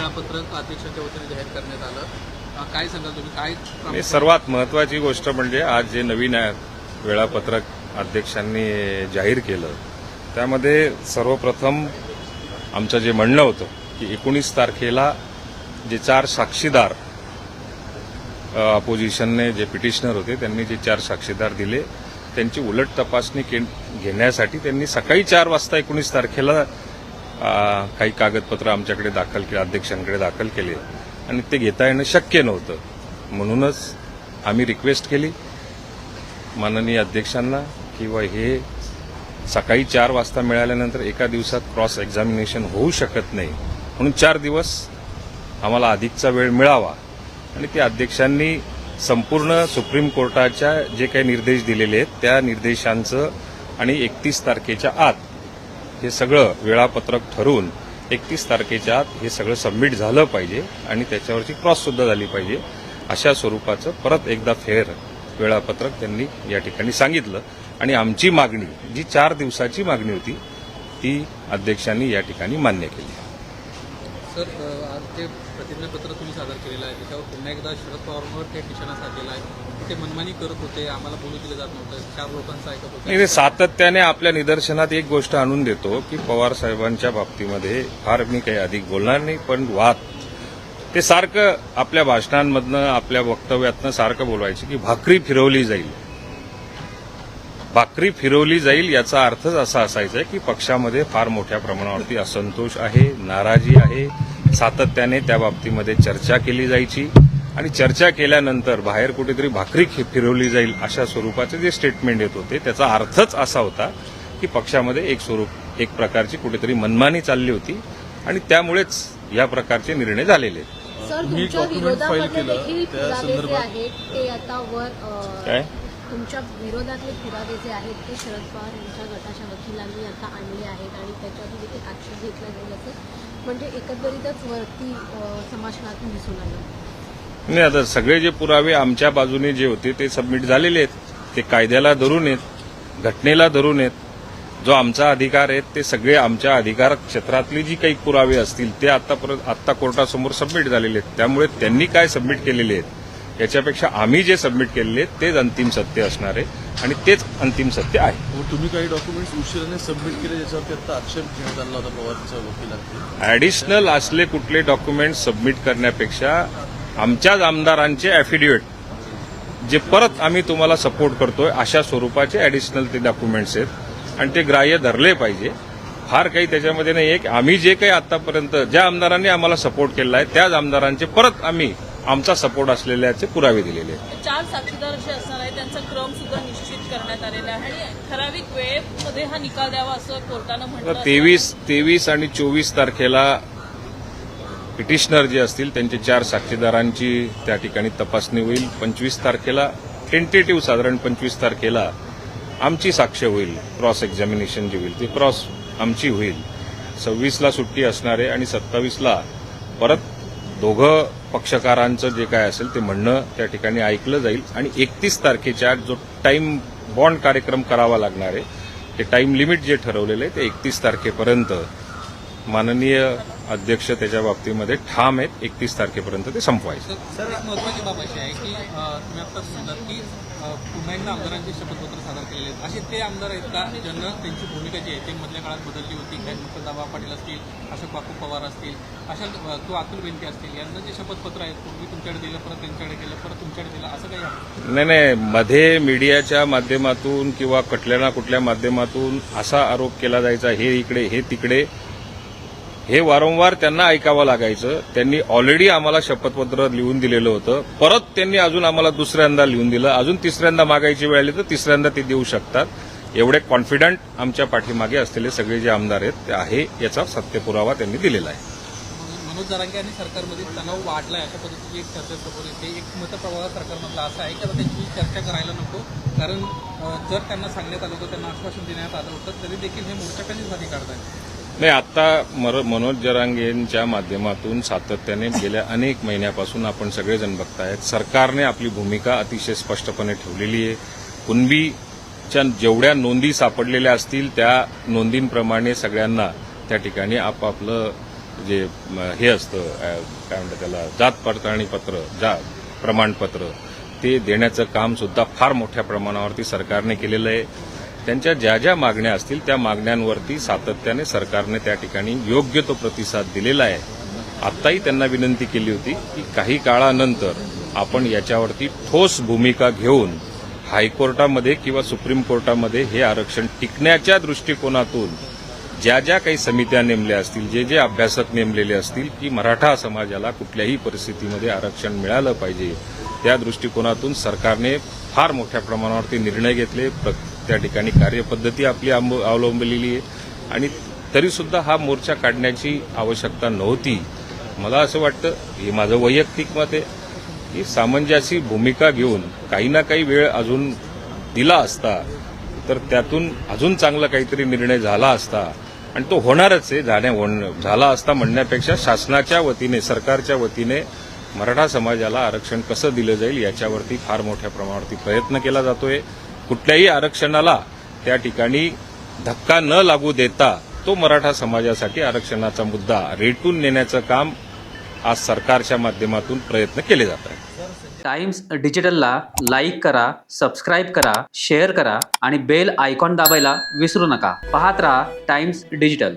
वेळापत्रक अध्यक्षाच्या वतीने जाहीर करण्यात आलं. काय सांगाल तुम्ही? काय सर्वात महत्वाची गोष्ट म्हणजे आज जे नवीन वेळापत्रक अध्यक्षांनी जाहीर केलं त्यामध्ये सर्वप्रथम आमचं जे म्हणणं होतं की एकोणीस तारखेला जे चार साक्षीदार अपोजिशनने जे पिटिशनर होते त्यांनी जे चार साक्षीदार दिले त्यांची उलट तपासणी घेण्यासाठी त्यांनी सकाळी चार वाजता एकोणीस तारखेला काही कागदपत्र आमच्याकडे दाखल केले अध्यक्षांकडे दाखल केले. आणि ते घेता येणं शक्य नव्हतं. म्हणूनच आम्ही रिक्वेस्ट केली. माननीय अध्यक्षांना किंवा हे सकाळी चार वाजता मिळाल्यानंतर एका दिवसात क्रॉस एक्झामिनेशन होऊ शकत नाही. म्हणून चार दिवस आम्हाला अधिकचा वेळ मिळावा. आणि ते अध्यक्षांनी संपूर्ण सुप्रीम कोर्टाच्या जे काही निर्देश दिलेले आहेत त्या निर्देशांचं आणि एकतीस तारखेच्या आत हे सगळं वेळापत्रक ठरवून एकतीस तारखेच्या आत हे सगळं सबमिट झालं पाहिजे आणि त्याच्यावरची क्रॉस सुद्धा झाली पाहिजे. अशा स्वरूपाचं परत एकदा फेर वेळापत्रक त्यांनी या ठिकाणी सांगितलं. आणि आमची मागणी जी चार दिवसाची मागणी होती ती अध्यक्षांनी या ठिकाणी मान्य केली. सर आज जे प्रतिज्ञापत्र तुम्ही सादर केलेलं आहे त्याच्यावर पुन्हा एकदा शरद पवारांवर थेट निशाणा साधलेला आहे. ते मनमानी करत होते आम्हाला बोलू दिलं जात नव्हतं चार लोकांचं ऐकत होतं. ते सातत्याने आपल्या निदर्शनात एक गोष्ट आणून देतो की पवार साहेबांच्या बाबतीमध्ये फार मी काही अधिक बोलणार नाही पण वाद. ते सारखं आपल्या भाषणांमधनं आपल्या वक्तव्यातनं सारखं बोलवायचं की भाकरी फिरवली जाईल. भाकरी फिरवली जाईल याचा अर्थच असा असायचा आहे की पक्षामध्ये फार मोठ्या प्रमाणावरती असंतोष आहे नाराजी आहे. सातत्याने त्या बाबतीमध्ये चर्चा केली जायची. आणि चर्चा केल्यानंतर बाहेर कुठेतरी भाकरी खि- फिरवली जाईल अशा स्वरूपाचे जे स्टेटमेंट येत होते त्याचा अर्थच असा होता की पक्षामध्ये एक स्वरूप एक प्रकारची कुठेतरी मनमानी चालली होती. आणि त्यामुळेच या प्रकारचे निर्णय झालेले. आहेत काय? तुमच्या विरोधातले पुरावे जे आहेत ते शरद पवार यांच्या गटाच्या वकिलांनी आता आणले आहेत आणि त्याच्यावर देखील ॲक्शन घेतला जाईल असं म्हणजे एकंदरीतच वरती अ, दिसून आलं. नाही आता सगळे जे पुरावे आमच्या बाजूने जे होते ते सबमिट झालेले आहेत. ते कायद्याला धरून आहेत घटनेला धरून आहेत. जो आमचा अधिकार आहे ते सगळे आमच्या अधिकार क्षेत्रातली जी काही पुरावे असतील ते आतापर्यंत आत्ता कोर्टासमोर सबमिट झालेले आहेत. त्यामुळे त्यांनी काय सबमिट केलेले आहेत? याच्यापेक्षा आम्ही जे सबमिट केलेले आहेत तेच अंतिम सत्य असणार आहे आणि तेच अंतिम सत्य आहे. तुम्ही काही डॉक्युमेंट्स उशिराने सबमिट केले ज्याच्यावरती आता आक्षेप घेण्यात आला होता पवारच्या वकिलांनी? ऍडिशनल असले कुठले डॉक्युमेंट सबमिट करण्यापेक्षा आमच्याच आमदारांचे अॅफिडेविट जे परत आम्ही तुम्हाला सपोर्ट करतोय अशा स्वरूपाचे ऍडिशनल ते डॉक्युमेंट्स आहेत. आणि ते ग्राह्य धरले पाहिजे. फार काही त्याच्यामध्ये नाही आहे की आम्ही जे काही आतापर्यंत ज्या आमदारांनी आम्हाला सपोर्ट केला आहे त्याच आमदारांचे परत आम्ही आमचा सपोर्ट असलेल्याचे पुरावे दिलेले आहेत. चार साक्षीदार जे असणार आहे त्यांचा क्रम सुद्धा निश्चित करण्यात आलेला आहे. आणि ठराविक वेळेमध्ये हा निकाल द्यावा असं कोर्टानं म्हटलं. तेवीस तेवीस आणि चोवीस तारखेला पिटिशनर जे असतील त्यांचे चार साक्षीदारांची त्या ठिकाणी तपासणी होईल. पंचवीस तारखेला टेंटेटिव्ह साधारण पंचवीस तारखेला आमची साक्ष होईल. क्रॉस एक्झामिनेशन जे होईल ती क्रॉस आमची होईल. सव्वीसला सुट्टी असणार आणि सत्तावीसला परत दोघं पक्षकारांचं जे काय असेल ते म्हणणं त्या ठिकाणी ऐकलं जाईल. आणि एकतीस तारखेच्या जो टाईम बॉन्ड कार्यक्रम करावा लागणार आहे ते टाईम लिमिट जे ठरवलेलं आहे ते एकतीस तारखेपर्यंत माननीय अध्यक्ष त्याच्या बाबतीमध्ये ठाम आहेत. एकतीस तारखेपर्यंत ते संपवायचं. सर एक महत्वाची बाब अशी आहे की तुम्ही आता म्हणलात की पुन्हा एकदा आमदारांचे शपथपत्र सादर केलेले आहेत. असे ते आमदार आहेत का ज्यांना त्यांची भूमिका जी आहे? ती मधल्या काळात बदलली होती. मुक्त दाबा पाटील असतील अशोक बापू पवार असतील अशा किंवा अतुल बेनके असतील यांना जे शपथपत्र आहेत पूर्वी तुमच्याकडे दिलं परत त्यांच्याकडे गेलं परत तुमच्याकडे दिलं असं काही आहे? नाही नाही. मध्ये मीडियाच्या माध्यमातून किंवा कुठल्या ना कुठल्या माध्यमातून असा आरोप केला जायचा हे इकडे हे तिकडे. हे वारंवार त्यांना ऐकावं लागायचं. त्यांनी ऑलरेडी आम्हाला शपथपत्र लिहून दिलेलं होतं. परत त्यांनी अजून आम्हाला दुसऱ्यांदा लिहून दिलं. अजून तिसऱ्यांदा मागायची वेळ आली तर तिसऱ्यांदा ते देऊ शकतात. एवढे कॉन्फिडंट आमच्या पाठीमागे असलेले सगळे जे आमदार आहेत ते आहे याचा सत्यपुरावा त्यांनी दिलेला आहे. म्हणून मनोज जरांगे आणि सरकारमध्ये तणाव वाढलाय अशा पद्धतीची एक चर्चा समोर येते. एक मतप्रवाह सरकारमधला असं आहे की आता त्यांची चर्चा करायला नको. कारण जर त्यांना सांगण्यात आलं होतं त्यांना आश्वासन देण्यात आलं होतं तरी देखील हे मोर्चा कधीच काढत काढताय नाही आता मर- मनोज जरांगेंच्या माध्यमातून सातत्याने गेल्या अनेक महिन्यापासून आपण सगळेजण बघतायत. सरकारने आपली भूमिका अतिशय स्पष्टपणे ठेवलेली आहे. कुणबीच्या जेवढ्या नोंदी सापडलेल्या असतील त्या नोंदींप्रमाणे सगळ्यांना त्या ठिकाणी आपापलं जे हे असतं काय म्हणतात त्याला जात पडताळणी पत्र जा प्रमाणपत्र ते देण्याचं काम सुद्धा फार मोठ्या प्रमाणावरती सरकारने केलेलं आहे. त्यांच्या ज्या ज्या मागण्या असतील त्या मागण्यांवरती सातत्याने सरकारने त्या ठिकाणी योग्य तो प्रतिसाद दिलेला आहे. आत्ताही त्यांना विनंती केली होती की काही काळानंतर आपण याच्यावरती ठोस भूमिका घेऊन हायकोर्टामध्ये किंवा सुप्रीम कोर्टामध्ये हे आरक्षण टिकण्याच्या दृष्टिकोनातून ज्या ज्या काही समित्या नेमल्या असतील जे जे अभ्यासक नेमलेले असतील की मराठा समाजाला कुठल्याही परिस्थितीमध्ये आरक्षण मिळालं पाहिजे त्या दृष्टिकोनातून सरकारने फार मोठ्या प्रमाणावरती निर्णय घेतले. प्र- त्या ठिकाणी कार्यपद्धती आपली आंब- अवलंबलेली आहे. आणि तरीसुद्धा हा मोर्चा काढण्याची आवश्यकता नव्हती. मला असं वाटतं हे माझं वैयक्तिक मत आहे की सामंजस्य भूमिका घेऊन काही ना काही वेळ अजून दिला असता तर त्यातून अजून चांगला काहीतरी निर्णय झाला असता आणि तो होणारच आहे झाण्या होण- झाला असता म्हणण्यापेक्षा शासनाच्या वतीने सरकारच्या वतीने मराठा समाजाला आरक्षण कसं दिलं जाईल याच्यावरती फार मोठ्या प्रमाणावरती प्रयत्न केला जातोय. कुठल्याही आरक्षणाला त्या ठिकाणी धक्का न लागू देता तो मराठा समाजासाठी आरक्षणाचा मुद्दा रेटून नेण्याचं काम आज सरकारच्या माध्यमातून प्रयत्न केले जात आहेत. टाइम्स डिजिटलला लाईक करा सबस्क्राईब करा शेअर करा आणि बेल आयकॉन दाबायला विसरू नका. पाहत राहा टाइम्स डिजिटल.